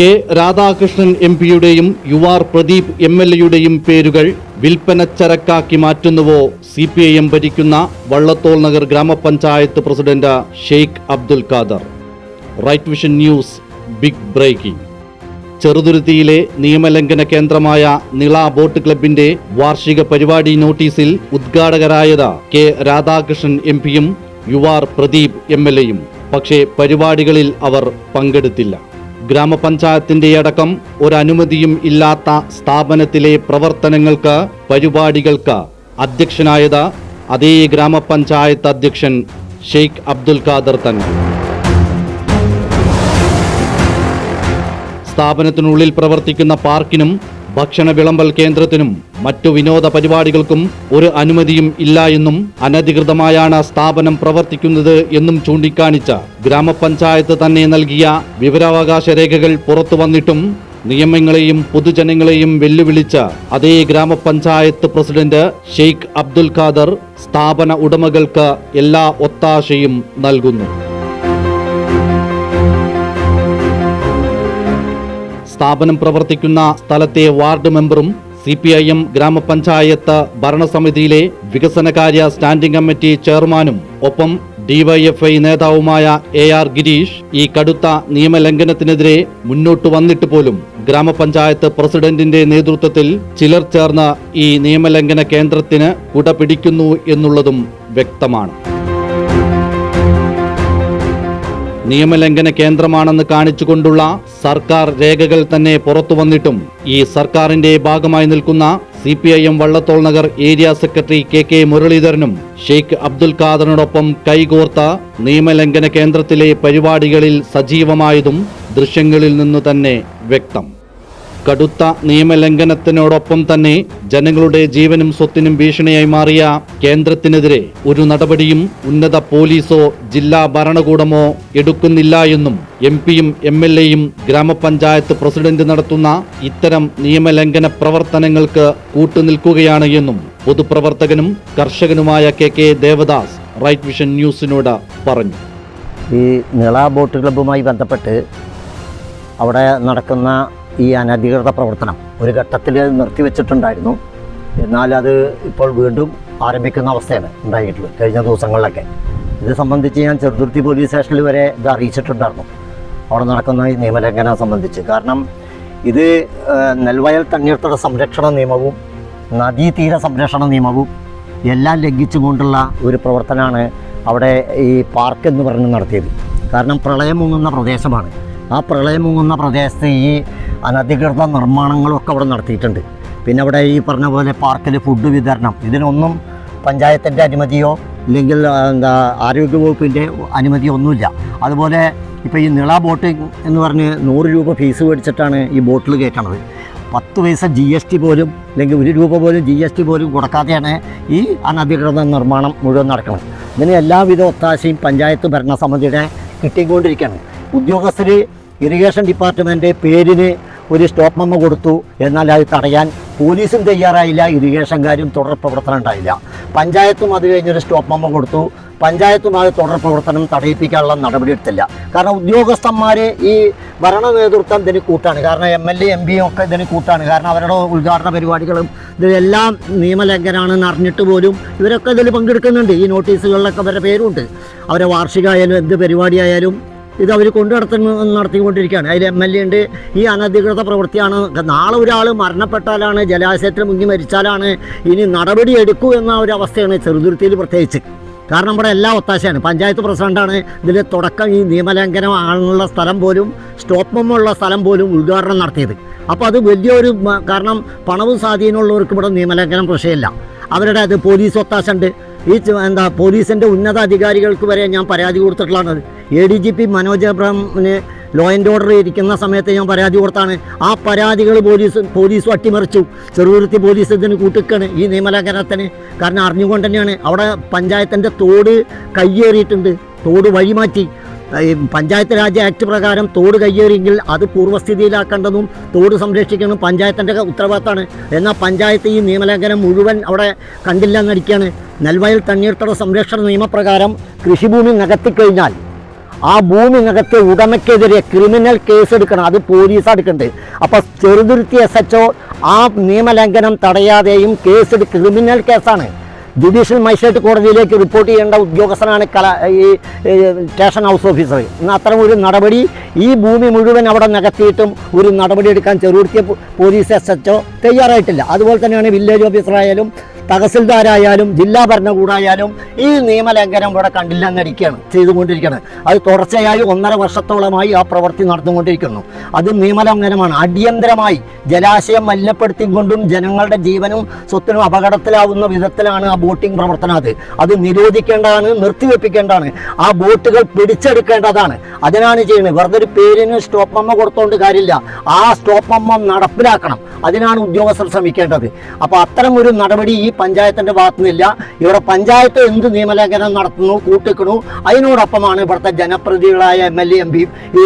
K Radhakrishnan M പിയുടെയും U R Pradeep M L എയുടെയും പേരുകൾ വിൽപ്പന ചരക്കാക്കി മാറ്റുന്നുവോ സി പി ഐ എം ഭരിക്കുന്ന Vallathol Nagar grama panchayat president Sheikh Abdul Khader. Right Vision News big breaking. ചെറുതുരുത്തിയിലെ നിയമലംഘന കേന്ദ്രമായ Nila boat ക്ലബിന്റെ വാർഷിക പരിപാടി നോട്ടീസിൽ ഉദ്ഘാടകരായത് കെ രാധാകൃഷ്ണൻ എം പിയും U R Pradeep M L എയും. പക്ഷേ പരിപാടികളിൽ അവർ പങ്കെടുത്തില്ല. ഗ്രാമപഞ്ചായത്തിന്റെ അടക്കം ഒരനുമതിയും ഇല്ലാത്ത സ്ഥാപനത്തിലെ പ്രവർത്തനങ്ങൾക്ക് പരിപാടികൾക്ക് അധ്യക്ഷനായത് അതേ ഗ്രാമപഞ്ചായത്ത് അധ്യക്ഷൻ ഷെയ്ഖ് അബ്ദുൽ ഖാദർ തന്നെ. സ്ഥാപനത്തിനുള്ളിൽ പ്രവർത്തിക്കുന്ന പാർക്കിനും ഭക്ഷണ വിളമ്പൽ കേന്ദ്രത്തിനും മറ്റു വിനോദ പരിപാടികൾക്കും ഒരു അനുമതിയും ഇല്ല എന്നും അനധികൃതമായാണ് സ്ഥാപനം പ്രവർത്തിക്കുന്നത് എന്നും ചൂണ്ടിക്കാണിച്ച ഗ്രാമപഞ്ചായത്ത് തന്നെ നൽകിയ വിവരാവകാശ രേഖകൾ പുറത്തു വന്നിട്ടും നിയമങ്ങളെയും പൊതുജനങ്ങളെയും വെല്ലുവിളിച്ച അതേ ഗ്രാമപഞ്ചായത്ത് പ്രസിഡന്റ് ഷെയ്ഖ് അബ്ദുൽ ഖാദർ സ്ഥാപന ഉടമകൾക്ക് എല്ലാ ഒത്താശയും നൽകുന്നു. സ്ഥാപനം പ്രവർത്തിക്കുന്ന സ്ഥലത്തെ വാർഡ് മെമ്പറും സി പി ഐ എം ഗ്രാമപഞ്ചായത്ത് ഭരണസമിതിയിലെ വികസനകാര്യ സ്റ്റാൻഡിംഗ് കമ്മിറ്റി ചെയർമാനും ഒപ്പം ഡിവൈഎഫ്ഐ നേതാവുമായ എ ആർ ഗിരീഷ് ഈ കടുത്ത നിയമലംഘനത്തിനെതിരെ മുന്നോട്ട് വന്നിട്ട് പോലും ഗ്രാമപഞ്ചായത്ത് പ്രസിഡന്റിന്റെ നേതൃത്വത്തിൽ ചിലർ ചേർന്ന് ഈ നിയമലംഘന കേന്ദ്രത്തിന് കുട പിടിക്കുന്നു എന്നുള്ളതും വ്യക്തമാണ്. നിയമലംഘന കേന്ദ്രമാണെന്ന് കാണിച്ചുകൊണ്ടുള്ള സർക്കാർ രേഖകൾ തന്നെ പുറത്തു വന്നിട്ടും ഈ സർക്കാരിന്റെ ഭാഗമായി നിൽക്കുന്ന C P I M Vallathol Nagar area secretary K K മുരളീധരനും Sheikh Abdul ഖാദറിനോടൊപ്പം കൈകോർത്ത നിയമലംഘന കേന്ദ്രത്തിലെ പരിപാടികളിൽ സജീവമായതും ദൃശ്യങ്ങളിൽ നിന്നു തന്നെ വ്യക്തം. കടുത്ത നിയമലംഘനത്തിനോടൊപ്പം തന്നെ ജനങ്ങളുടെ ജീവനും സ്വത്തിനും ഭീഷണിയായി മാറിയ കേന്ദ്രത്തിനെതിരെ ഒരു നടപടിയും ഉന്നത പോലീസോ ജില്ലാ ഭരണകൂടമോ എടുക്കുന്നില്ല എന്നും എം പിയും എം എൽ എയും ഗ്രാമപഞ്ചായത്ത് പ്രസിഡന്റ് നടത്തുന്ന ഇത്തരം നിയമലംഘന പ്രവർത്തനങ്ങൾക്ക് കൂട്ടുനിൽക്കുകയാണ് എന്നും പൊതുപ്രവർത്തകനും കർഷകനുമായ K K Devadas Right Vision ന്യൂസിനോട് പറഞ്ഞു. ഈ നിള ബോട്ട് ക്ലബ്ബുമായി ബന്ധപ്പെട്ട് അവിടെ നടക്കുന്ന ഈ അനധികൃത പ്രവർത്തനം ഒരു ഘട്ടത്തിൽ നിർത്തിവെച്ചിട്ടുണ്ടായിരുന്നു. എന്നാൽ അത് ഇപ്പോൾ വീണ്ടും ആരംഭിക്കുന്ന അവസ്ഥയാണ് ഉണ്ടായിട്ടുള്ളത് കഴിഞ്ഞ ദിവസങ്ങളിലൊക്കെ. ഇത് സംബന്ധിച്ച് ഞാൻ ചെറുതുരുത്തി പോലീസ് സ്റ്റേഷനിൽ വരെ ഇത് അറിയിച്ചിട്ടുണ്ടായിരുന്നു. അവിടെ നടക്കുന്ന ഈ നിയമലംഘനം സംബന്ധിച്ച്. കാരണം ഇത് നെൽവയൽ തണ്ണീർത്തട സംരക്ഷണ നിയമവും നദീതീര സംരക്ഷണ നിയമവും എല്ലാം ലംഘിച്ചുകൊണ്ടുള്ള ഒരു പ്രവർത്തനമാണ് അവിടെ ഈ പാർക്ക് എന്ന് പറഞ്ഞ് നടത്തിയത്. കാരണം പ്രളയം മുങ്ങുന്ന പ്രദേശമാണ്. ആ പ്രളയം മുങ്ങുന്ന പ്രദേശത്ത് ഈ അനധികൃത നിർമ്മാണങ്ങളൊക്കെ അവിടെ നടത്തിയിട്ടുണ്ട്. പിന്നെ അവിടെ ഈ പറഞ്ഞ പോലെ പാർക്കിൽ ഫുഡ് വിതരണം. ഇതിനൊന്നും പഞ്ചായത്തിന്റെ അനുമതിയോ അല്ലെങ്കിൽ എന്താ ആരോഗ്യവകുപ്പിന്റെ അനുമതിയോ ഒന്നുമില്ല. അതുപോലെ ഇപ്പോൾ ഈ നിള ബോട്ടിംഗ് എന്ന് പറഞ്ഞ് നൂറ് രൂപ ഫീസ് മേടിച്ചിട്ടാണ് ഈ ബോട്ടിൽ കയറ്റണത്. പത്ത് പൈസ ജി എസ് ടി പോലും അല്ലെങ്കിൽ ഒരു രൂപ പോലും ജി എസ് ടി പോലും കൊടുക്കാതെയാണ് ഈ അനധികൃത നിർമ്മാണം മുഴുവൻ നടക്കുന്നത്. ഇതിന് എല്ലാവിധ ഒത്താശയും പഞ്ചായത്ത് ഭരണസമിതിയുടെ കിട്ടിക്കൊണ്ടിരിക്കുകയാണ്. ഉദ്യോഗസ്ഥർ ഇറിഗേഷൻ ഡിപ്പാർട്ട്മെന്റ് പേരിന് ഒരു സ്റ്റോപ്പ് മെമ്മ കൊടുത്തു. എന്നാൽ അത് തടയാൻ പോലീസും തയ്യാറായില്ല ഇറിഗേഷൻകാരും തുടർ പ്രവർത്തനം ഉണ്ടായില്ല. പഞ്ചായത്തും അത് കഴിഞ്ഞൊരു സ്റ്റോപ്പ് മെമ്മ കൊടുത്തു. പഞ്ചായത്തും അത് തുടർ പ്രവർത്തനം തടയിപ്പിക്കാനുള്ള നടപടി എടുത്തില്ല. കാരണം ഉദ്യോഗസ്ഥന്മാർ ഈ ഭരണ നേതൃത്വം ഇതിന് കൂട്ടാണ്. കാരണം എം എൽ എ എം പിയും ഒക്കെ ഇതിന് കൂട്ടാണ്. കാരണം അവരുടെ ഉദ്ഘാടന പരിപാടികളും ഇതെല്ലാം നിയമലംഘനമാണെന്ന് അറിഞ്ഞിട്ട് പോലും ഇവരൊക്കെ ഇതിൽ പങ്കെടുക്കുന്നുണ്ട്. ഈ നോട്ടീസുകളിലൊക്കെ അവരുടെ പേരുണ്ട്. അവരെ വാർഷികമായാലും എന്ത് പരിപാടിയായാലും ഇത് അവർ കൊണ്ടു നടത്തുന്ന നടത്തിക്കൊണ്ടിരിക്കുകയാണ്. അതിൽ എം എൽ എ ഉണ്ട്. ഈ അനധികൃത പ്രവൃത്തിയാണ്. നാളെ ഒരാൾ മരണപ്പെട്ടാലാണ് ജലാശയത്തിൽ മുങ്ങി മരിച്ചാലാണ് ഇനി നടപടി എടുക്കൂ എന്ന ഒരു അവസ്ഥയാണ് ചെറുതുരുത്തിയിൽ പ്രത്യേകിച്ച്. കാരണം ഇവിടെ എല്ലാ ഒത്താശയാണ്. പഞ്ചായത്ത് പ്രസിഡന്റാണ്. ഇതിന്റെ തുടക്കം ഈ നിയമലംഘനം ആണുള്ള സ്ഥലം പോലും സ്റ്റോപ്പ് ഉള്ള സ്ഥലം പോലും ഉദ്ഘാടനം നടത്തിയത്. അപ്പോൾ അത് വലിയൊരു കാരണം പണവും സ്വാധീനമുള്ളവർക്ക് ഇവിടെ നിയമലംഘനം പ്രശ്നമില്ല. അവരുടെ അത് പോലീസ് ഒത്താശ ഉണ്ട്. ഈ എന്താ പോലീസിന്റെ ഉന്നത അധികാരികൾക്ക് വരെ ഞാൻ പരാതി കൊടുത്തിട്ടുള്ളതാണ്. A D G P Manoj അബ്രഹാമിന് ലോ ആൻഡ് ഓർഡർ ഇരിക്കുന്ന സമയത്ത് ഞാൻ പരാതി കൊടുത്താണ്. ആ പരാതികൾ പോലീസ് പോലീസും അട്ടിമറിച്ചു. ചെറുതുരുത്തി പോലീസ് ഇതിന് കൂട്ടിക്കാണ് ഈ നിയമലംഘനത്തിന്. കാരണം അറിഞ്ഞുകൊണ്ട് തന്നെയാണ്. അവിടെ പഞ്ചായത്തിന്റെ തോട് കയ്യേറിയിട്ടുണ്ട്. തോട് വഴിമാറ്റി. ഈ പഞ്ചായത്ത് രാജ് ആക്ട് പ്രകാരം തോട് കയ്യേറിയെങ്കിൽ അത് പൂർവസ്ഥിതിയിലാക്കേണ്ടതും തോട് സംരക്ഷിക്കണം പഞ്ചായത്തിന്റെ ഉത്തരവാദിത്തമാണ്. എന്നാൽ പഞ്ചായത്ത് ഈ നിയമലംഘനം മുഴുവൻ അവിടെ കണ്ടില്ലെന്നടിക്കുകയാണ് നെൽവയൽ തണ്ണീർത്തട സംരക്ഷണ നിയമപ്രകാരം കൃഷിഭൂമി നികത്തിക്കഴിഞ്ഞാൽ ആ ഭൂമി നികത്ത് ഉടമയ്ക്കെതിരെ ക്രിമിനൽ കേസ് എടുക്കണം അത് പോലീസ് എടുക്കേണ്ടത്. അപ്പോൾ ചെറുതുരുത്തി എസ് എച്ച് ആ നിയമലംഘനം തടയാതെയും കേസ് ക്രിമിനൽ കേസാണ്. ജുഡീഷ്യൽ മജിസ്ട്രേറ്റ് കോടതിയിലേക്ക് റിപ്പോർട്ട് ചെയ്യേണ്ട ഉദ്യോഗസ്ഥനാണ് കല ഈ സ്റ്റേഷൻ ഹൗസ് ഓഫീസർ. എന്നാൽ അത്തരം ഒരു നടപടി ഈ ഭൂമി മുഴുവൻ അവിടെ നികത്തിയിട്ടും ഒരു നടപടി എടുക്കാൻ പോലീസ് എസ് എച്ച് തയ്യാറായിട്ടില്ല. അതുപോലെ തന്നെയാണ് വില്ലേജ് ഓഫീസറായാലും തഹസിൽദാരായാലും ജില്ലാ ഭരണകൂടായാലും ഈ നിയമലംഘനം ഇവിടെ കണ്ടില്ലെന്നിരിക്കുകയാണ് ചെയ്തുകൊണ്ടിരിക്കുകയാണ് അത് തുടർച്ചയായി ഒന്നര വർഷത്തോളമായി ആ പ്രവൃത്തി നടന്നുകൊണ്ടിരിക്കുന്നു. അത് നിയമലംഘനമാണ്. അടിയന്തരമായി ജലാശയം മലിനപ്പെടുത്തിക്കൊണ്ടും ജനങ്ങളുടെ ജീവനും സ്വത്തിനും അപകടത്തിലാവുന്ന വിധത്തിലാണ് ആ ബോട്ടിംഗ് പ്രവർത്തനം അത്. അത് നിരോധിക്കേണ്ടതാണ് നിർത്തിവെപ്പിക്കേണ്ടതാണ്. ആ ബോട്ടുകൾ പിടിച്ചെടുക്കേണ്ടതാണ്. അതിനാണ് ചെയ്യുന്നത്. വെറുതെ ഒരു പേരിന് സ്റ്റോപ്പ് അമ്മ കൊടുത്തോണ്ട് കാര്യമില്ല. ആ സ്റ്റോപ്പ് അമ്മ നടപ്പിലാക്കണം. അതിനാണ് ഉദ്യോഗസ്ഥർ ശ്രമിക്കേണ്ടത്. അപ്പോൾ അത്തരം ഒരു നടപടി ഈ പഞ്ചായത്തിന്റെ ഭാഗത്തു നിന്നില്ല ഇവിടെ പഞ്ചായത്ത് എന്ത് നിയമലംഘനം നടത്തുന്നു കൂട്ടിക്കണു അതിനോടൊപ്പമാണ് ഇവിടുത്തെ ജനപ്രതിനിധികളായ എം എൽ എ എം പിയും ഈ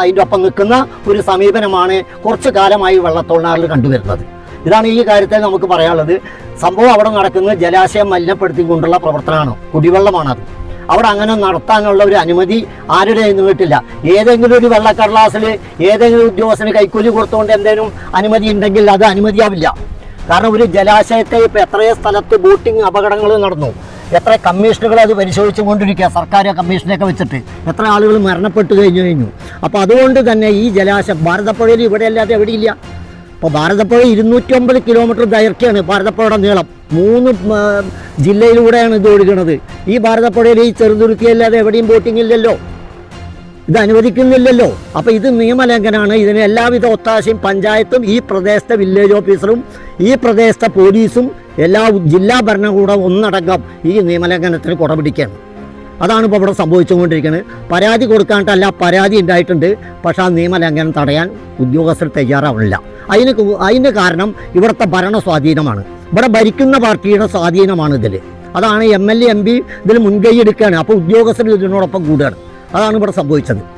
അതിന്റെ ഒപ്പം നിൽക്കുന്ന ഒരു സമീപനമാണ് കുറച്ചു കാലമായി വെള്ളത്തൊഴിലാളികൾ കണ്ടുവരുന്നത്. ഇതാണ് ഈ കാര്യത്തെ നമുക്ക് പറയാനുള്ളത്. സംഭവം അവിടെ നടക്കുന്നത് ജലാശയം മലിനപ്പെടുത്തിക്കൊണ്ടുള്ള പ്രവർത്തനമാണ്. കുടിവെള്ളമാണത്. അവിടെ അങ്ങനെ നടത്താനുള്ള ഒരു അനുമതി ആരുടെ നിന്ന് കിട്ടില്ല. ഏതെങ്കിലും ഒരു വെള്ളക്കടലാസിൽ ഏതെങ്കിലും ഉദ്യോഗസ്ഥന് കൈക്കൂലി കൊടുത്തുകൊണ്ട് എന്തെങ്കിലും അനുമതി ഉണ്ടെങ്കിൽ അത് അനുമതിയാവില്ല. കാരണം ഒരു ജലാശയത്തെ ഇപ്പോൾ എത്രയോ സ്ഥലത്ത് ബോട്ടിംഗ് അപകടങ്ങൾ നടന്നു. എത്ര കമ്മീഷനുകൾ അത് പരിശോധിച്ചു കൊണ്ടിരിക്കുക. സർക്കാർ കമ്മീഷനൊക്കെ വെച്ചിട്ട്. എത്ര ആളുകൾ മരണപ്പെട്ടു കഴിഞ്ഞു കഴിഞ്ഞു. അപ്പോൾ അതുകൊണ്ട് തന്നെ ഈ ജലാശയം ഭാരതപ്പുഴയിൽ ഇവിടെ അല്ലാതെ എവിടെയില്ല. അപ്പോൾ ഭാരതപ്പുഴ ഇരുന്നൂറ്റമ്പത് കിലോമീറ്റർ ദൈർഘ്യമാണ് ഭാരതപ്പുഴയുടെ നീളം. മൂന്ന് ജില്ലയിലൂടെയാണ് ഇത് ഒഴുകുന്നത്. ഈ ഭാരതപ്പുഴയിൽ ഈ ചെറുതുരുത്തി അല്ലാതെ എവിടെയും ബോട്ടിംഗ് ഇല്ലല്ലോ. ഇത് അനുവദിക്കുന്നില്ലല്ലോ. അപ്പോൾ ഇത് നിയമലംഘനമാണ്. ഇതിന് എല്ലാവിധ ഒത്താശയും പഞ്ചായത്തും ഈ പ്രദേശത്തെ വില്ലേജ് ഓഫീസറും ഈ പ്രദേശത്തെ പോലീസും എല്ലാ ജില്ലാ ഭരണകൂടവും ഒന്നടങ്കം ഈ നിയമലംഘനത്തിന് കുടപിടിക്കുകയാണ്. അതാണ് ഇപ്പോൾ ഇവിടെ സംഭവിച്ചുകൊണ്ടിരിക്കുന്നത്. പരാതി കൊടുക്കാണ്ടല്ല പരാതി ഉണ്ടായിട്ടുണ്ട്. പക്ഷേ ആ നിയമലംഘനം തടയാൻ ഉദ്യോഗസ്ഥർ തയ്യാറാവില്ല അതിന് അതിന് കാരണം ഇവിടുത്തെ ഭരണ സ്വാധീനമാണ്. ഇവിടെ ഭരിക്കുന്ന പാർട്ടിയുടെ സ്വാധീനമാണ് ഇതിൽ. അതാണ് M L A M P ഇതിൽ മുൻകൈ എടുക്കുകയാണ്. അപ്പോൾ ഉദ്യോഗസ്ഥർ ഇതിനോടൊപ്പം കൂടുകയാണ്. അതാണ് ഇവിടെ സംഭവിച്ചത്.